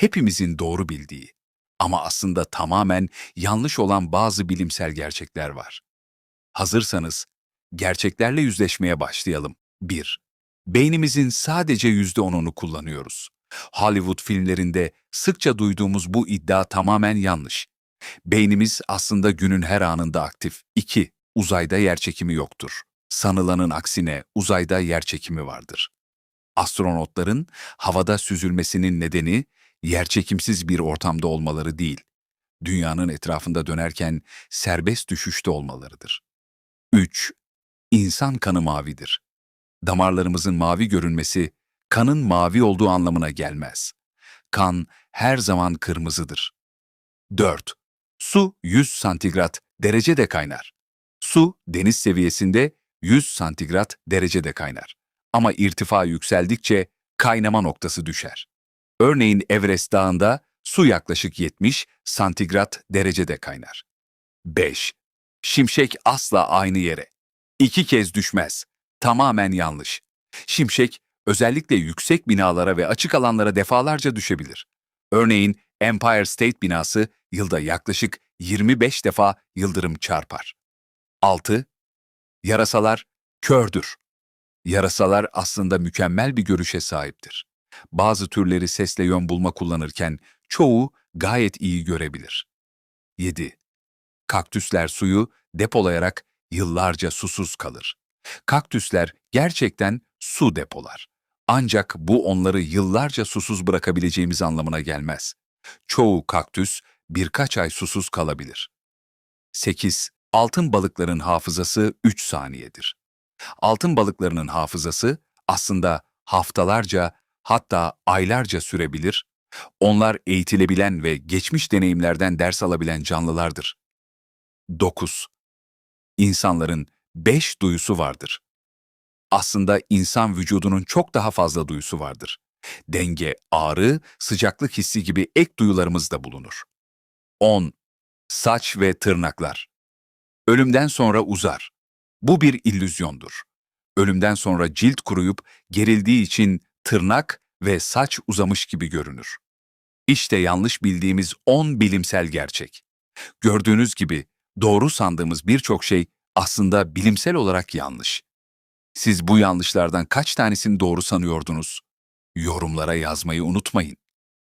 hepimizin doğru bildiği ama aslında tamamen yanlış olan bazı bilimsel gerçekler var. Hazırsanız gerçeklerle yüzleşmeye başlayalım. 1. Beynimizin sadece %10'unu kullanıyoruz. Hollywood filmlerinde sıkça duyduğumuz bu iddia tamamen yanlış. Beynimiz aslında günün her anında aktif. 2. Uzayda yerçekimi yoktur. Sanılanın aksine uzayda yerçekimi vardır. Astronotların havada süzülmesinin nedeni yerçekimsiz bir ortamda olmaları değil, dünyanın etrafında dönerken serbest düşüşte olmalarıdır. 3. İnsan kanı mavidir. Damarlarımızın mavi görünmesi, kanın mavi olduğu anlamına gelmez. Kan her zaman kırmızıdır. 4. Su 100 santigrat derecede kaynar. Su deniz seviyesinde 100 santigrat derecede kaynar. Ama irtifa yükseldikçe kaynama noktası düşer. Örneğin Everest Dağı'nda su yaklaşık 70 santigrat derecede kaynar. 5. Şimşek asla aynı yere. İki kez düşmez. Tamamen yanlış. Şimşek özellikle yüksek binalara ve açık alanlara defalarca düşebilir. Örneğin Empire State binası yılda yaklaşık 25 defa yıldırım çarpar. 6. Yarasalar kördür. Yarasalar aslında mükemmel bir görüşe sahiptir. Bazı türleri sesle yön bulma kullanırken çoğu gayet iyi görebilir. 7. Kaktüsler suyu depolayarak yıllarca susuz kalır. Kaktüsler gerçekten su depolar. Ancak bu onları yıllarca susuz bırakabileceğimiz anlamına gelmez. Çoğu kaktüs birkaç ay susuz kalabilir. 8. Altın balıkların hafızası 3 saniyedir. Altın balıklarının hafızası aslında haftalarca hatta aylarca sürebilir. Onlar eğitilebilen ve geçmiş deneyimlerden ders alabilen canlılardır. 9. İnsanların 5 duyusu vardır. Aslında insan vücudunun çok daha fazla duyusu vardır. Denge, ağrı, sıcaklık hissi gibi ek duyularımız da bulunur. 10. Saç ve tırnaklar. Ölümden sonra uzar. Bu bir illüzyondur. Ölümden sonra cilt kuruyup gerildiği için tırnak ve saç uzamış gibi görünür. İşte yanlış bildiğimiz 10 bilimsel gerçek. Gördüğünüz gibi doğru sandığımız birçok şey aslında bilimsel olarak yanlış. Siz bu yanlışlardan kaç tanesini doğru sanıyordunuz? Yorumlara yazmayı unutmayın.